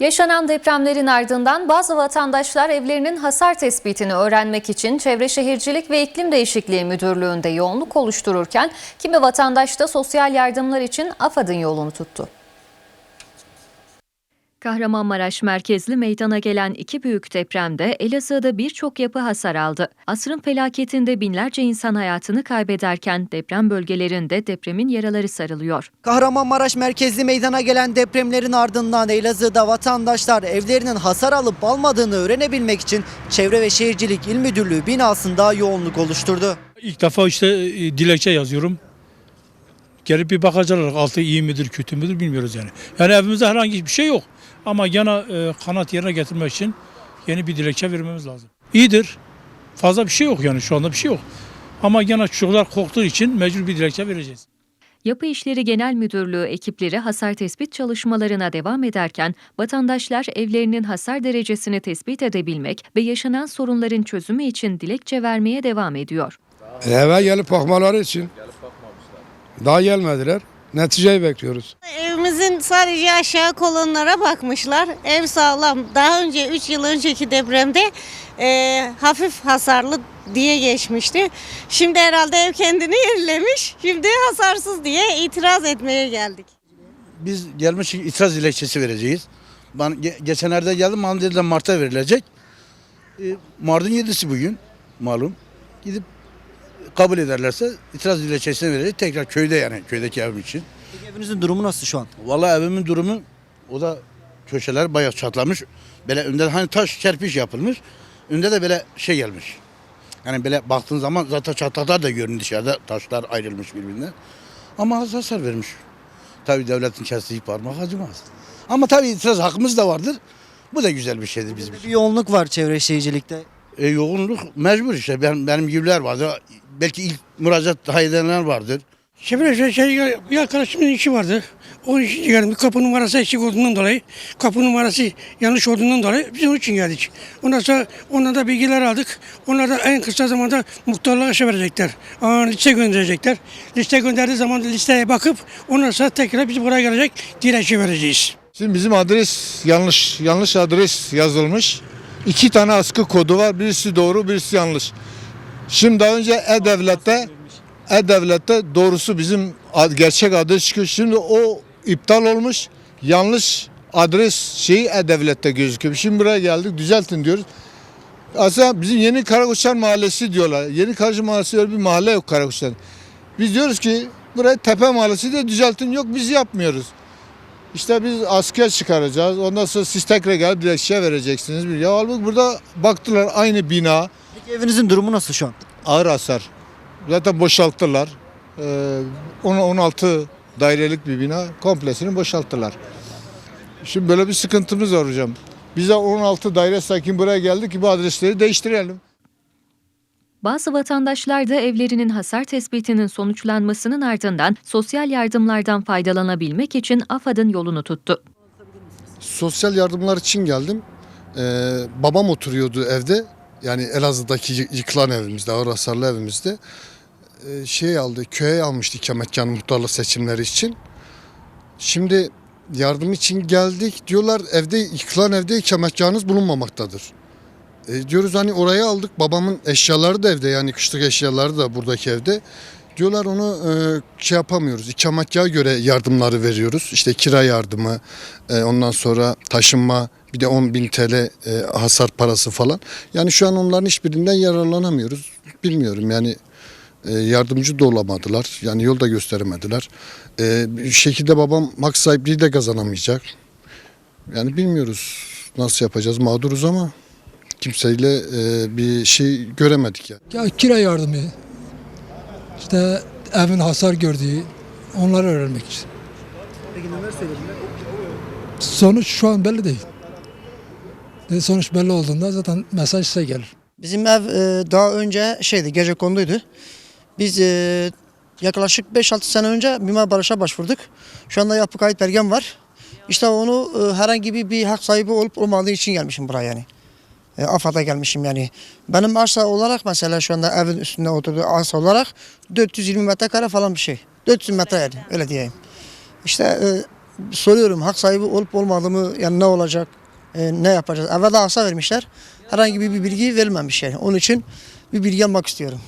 Yaşanan depremlerin ardından bazı vatandaşlar evlerinin hasar tespitini öğrenmek için Çevre Şehircilik ve İklim Değişikliği Müdürlüğü'nde yoğunluk oluştururken kimi vatandaş da sosyal yardımlar için AFAD'ın yolunu tuttu. Kahramanmaraş merkezli meydana gelen iki büyük depremde Elazığ'da birçok yapı hasar aldı. Asrın felaketinde binlerce insan hayatını kaybederken deprem bölgelerinde depremin yaraları sarılıyor. Kahramanmaraş merkezli meydana gelen depremlerin ardından Elazığ'da vatandaşlar evlerinin hasar alıp almadığını öğrenebilmek için Çevre ve Şehircilik İl Müdürlüğü binasında yoğunluk oluşturdu. İlk defa işte e, dilekçe yazıyorum. Gelip bir bakacaklar altı iyi midir kötü müdür bilmiyoruz yani. Yani evimizde herhangi bir şey yok. Ama gene e, kanat yerine getirmek için yeni bir dilekçe vermemiz lazım. İyidir. Fazla bir şey yok yani şu anda bir şey yok. Ama gene çocuklar korktuğu için mecbur bir dilekçe vereceğiz. Yapı İşleri Genel Müdürlüğü ekipleri hasar tespit çalışmalarına devam ederken vatandaşlar evlerinin hasar derecesini tespit edebilmek ve yaşanan sorunların çözümü için dilekçe vermeye devam ediyor. Eve gelip bakmaları için. Daha gelmediler. Neticeyi bekliyoruz. Sadece aşağı kolonlara bakmışlar. Ev sağlam. Daha önce 3 yıl önceki depremde e, hafif hasarlı diye geçmişti. Şimdi herhalde ev kendini yenilemiş. Şimdi hasarsız diye itiraz etmeye geldik. Biz gelmiş itiraz dilekçesi vereceğiz. Ben ge- geçenlerde geldim Mardin'de Mart'a verilecek. E, Mardin 7'si bugün malum. Gidip kabul ederlerse itiraz dilekçesini vereceğiz. Tekrar köyde yani köydeki evim için. Peki evinizin durumu nasıl şu an? Vallahi evimin durumu o da köşeler bayağı çatlamış. Böyle önde hani taş kerpiç yapılmış. Önde de böyle şey gelmiş. Yani böyle baktığın zaman zaten çatlaklar da görünüyor dışarıda. Taşlar ayrılmış birbirinden. Ama az hasar vermiş. Tabii devletin kestiği parmak acımaz. Ama tabii itiraz hakkımız da vardır. Bu da güzel bir şeydir bizim için. Bir yoğunluk var Çevre Şehircilik'te. E, yoğunluk mecbur işte. Ben, benim gibiler vardır. Belki ilk müracaat daha edenler vardır. Şimdi şey, bir arkadaşımın işi vardı. Onun için geldim. Kapı numarası eksik olduğundan dolayı, kapı numarası yanlış olduğundan dolayı biz onun için geldik. Ondan sonra ondan da bilgiler aldık. Onlar da en kısa zamanda muhtarlığa şey verecekler. Aa, liste gönderecekler. Liste gönderdiği zaman listeye bakıp ondan sonra tekrar biz buraya gelecek dilekçe vereceğiz. Şimdi bizim adres yanlış yanlış adres yazılmış. İki tane askı kodu var. Birisi doğru, birisi yanlış. Şimdi daha önce E-Devlet'te E-Devlet'te doğrusu bizim gerçek adres çıkıyor. Şimdi o iptal olmuş. Yanlış adres şeyi E-Devlet'te gözüküyor. Şimdi buraya geldik düzeltin diyoruz. Aslında bizim Yeni Karakoçlar Mahallesi diyorlar. Yeni Karakoçlar Mahallesi öyle bir mahalle yok Karakoçlar. Biz diyoruz ki burayı Tepe Mahallesi de düzeltin. Yok biz yapmıyoruz. İşte biz asker çıkaracağız. Ondan sonra siz tekrar gelip dilekçe vereceksiniz. Ya halbuki burada baktılar aynı bina Peki evinizin durumu nasıl şu an? ağır hasar. Zaten boşalttılar. Ee, 10 16 dairelik bir bina komplesini boşalttılar. Şimdi böyle bir sıkıntımız var hocam. Bize 16 daire sakin buraya geldi ki bu adresleri değiştirelim. Bazı vatandaşlar da evlerinin hasar tespitinin sonuçlanmasının ardından sosyal yardımlardan faydalanabilmek için AFAD'ın yolunu tuttu. sosyal yardımlar için geldim. Ee, babam oturuyordu evde. Yani Elazığ'daki yı- yıkılan evimizde, ağır hasarlı evimizde. Ee, şey aldı, köye almıştı ikametgahı muhtarlık seçimleri için. Şimdi yardım için geldik. Diyorlar evde yıkılan evde ikametgahınız bulunmamaktadır. E, diyoruz hani oraya aldık. Babamın eşyaları da evde yani kışlık eşyaları da buradaki evde. Diyorlar onu e, şey yapamıyoruz. İkametgaha göre yardımları veriyoruz. İşte kira yardımı, e, ondan sonra taşınma, bir de 10 bin TL e, hasar parası falan. Yani şu an onların hiçbirinden yararlanamıyoruz. Bilmiyorum yani e, yardımcı da olamadılar. Yani yol da gösteremediler. E, bir şekilde babam hak sahipliği de kazanamayacak. Yani bilmiyoruz nasıl yapacağız. Mağduruz ama kimseyle e, bir şey göremedik yani. Ya kira yardımı, işte evin hasar gördüğü, onları öğrenmek için. Peki neler söylediler? Sonuç şu an belli değil. E, Sonuç belli olduğunda zaten mesaj size gelir. Bizim ev e, daha önce şeydi gece konduydu. Biz e, yaklaşık 5-6 sene önce Mimar Barış'a başvurduk. Şu anda yapı kayıt belgem var. İşte onu e, herhangi bir, bir hak sahibi olup olmadığı için gelmişim buraya yani. E, AFAD'a gelmişim yani. Benim arsa olarak mesela şu anda evin üstünde oturduğu arsa olarak 420 metrekare falan bir şey. 400 metre yani öyle diyeyim. İşte e, soruyorum hak sahibi olup olmadığımı yani ne olacak, e, ne yapacağız. Evvela arsa vermişler. Herhangi bir, bir bilgi verilmemiş yani. Onun için bir bilgi almak istiyorum.